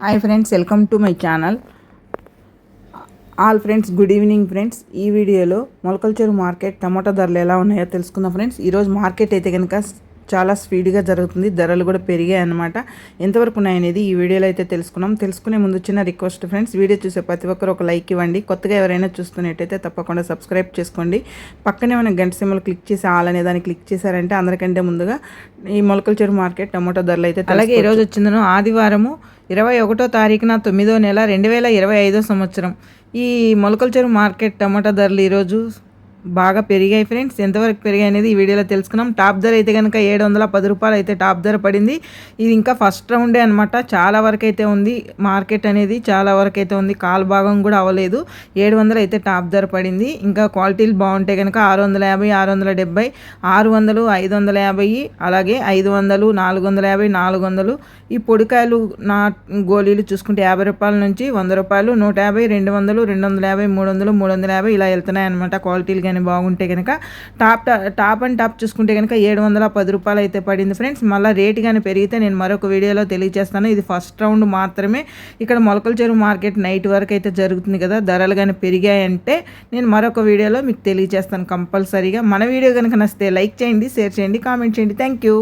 Hi friends welcome to my channel all friends good evening friends ఈ వీడియోలో Molakalcheru market టమాటా ధరలు ఎలా ఉన్నాయో తెలుసుకుందాం ఫ్రెండ్స్ ఈరోజు మార్కెట్ అయితే కనుక చాలా స్పీడ్గా జరుగుతుంది. ధరలు కూడా పెరిగాయి అన్నమాట. ఎంతవరకు ఉన్నాయనేది ఈ వీడియోలో అయితే తెలుసుకున్నాం తెలుసుకునే ముందు చిన్న రిక్వెస్ట్ ఫ్రెండ్స్ వీడియో చూసే ప్రతి ఒక్కరు ఒక లైక్ ఇవ్వండి. కొత్తగా ఎవరైనా చూస్తున్నట్టయితే తప్పకుండా సబ్స్క్రైబ్ చేసుకోండి. పక్కనే మన గంట సింబల్ క్లిక్ చేసి ఆల్ అనే దాన్ని క్లిక్ చేశారంటే అందరికంటే ముందుగా ఈ మొలకల్చెరు మార్కెట్ టమాటా ధరలు అయితే అలాగే ఈరోజు వచ్చిందను ఆదివారము ఇరవై ఒకటో తారీఖున తొమ్మిదో నెల రెండు వేల ఇరవై ఐదో సంవత్సరం. ఈ మొలకల చెరువు మార్కెట్ టమాటా ధరలు ఈరోజు బాగా పెరిగాయి ఫ్రెండ్స్. ఎంతవరకు పెరిగాయి అనేది ఈ వీడియోలో తెలుసుకున్నాం. టాప్ ధర అయితే కనుక ఏడు వందల పది రూపాయలు అయితే టాప్ ధర పడింది. ఇది ఇంకా ఫస్ట్ రౌండే అనమాట చాలా వరకు అయితే ఉంది. మార్కెట్ అనేది చాలా వరకు అయితే ఉంది. కాల్ భాగం కూడా అవ్వలేదు. ఏడు వందలు అయితే టాప్ ధర పడింది. ఇంకా క్వాలిటీలు బాగుంటే కనుక ఆరు వందల యాభై ఆరు వందల డెబ్బై ఆరు వందలు ఐదు వందల యాభై అలాగే ఐదు వందలు నాలుగు వందల యాభై నాలుగు వందలు. ఈ పొడికాయలు నా గోళీలు చూసుకుంటే యాభై రూపాయల నుంచి వంద రూపాయలు నూట యాభై రెండు వందలు రెండు వందల యాభై మూడు వందలు మూడు వందల యాభై ఇలా వెళ్తున్నాయి అనమాట క్వాలిటీలు కానీ కానీ బాగుంటే కనుక టాప్ టాప్ అండ్ టాప్ చూసుకుంటే కనుక ఏడు వందల పది రూపాయలు అయితే పడింది ఫ్రెండ్స్. మళ్ళీ రేట్ కానీ పెరిగితే నేను మరొక వీడియోలో తెలియజేస్తాను. ఇది ఫస్ట్ రౌండ్ మాత్రమే. ఇక్కడ మొలకల చెరువు మార్కెట్ నైట్ వరకు అయితే జరుగుతుంది కదా. ధరలు కానీ పెరిగాయంటే నేను మరొక వీడియోలో మీకు తెలియజేస్తాను కంపల్సరీగా. మన వీడియో కనుక నచ్చితే లైక్ చేయండి షేర్ చేయండి కామెంట్ చేయండి. Thank you.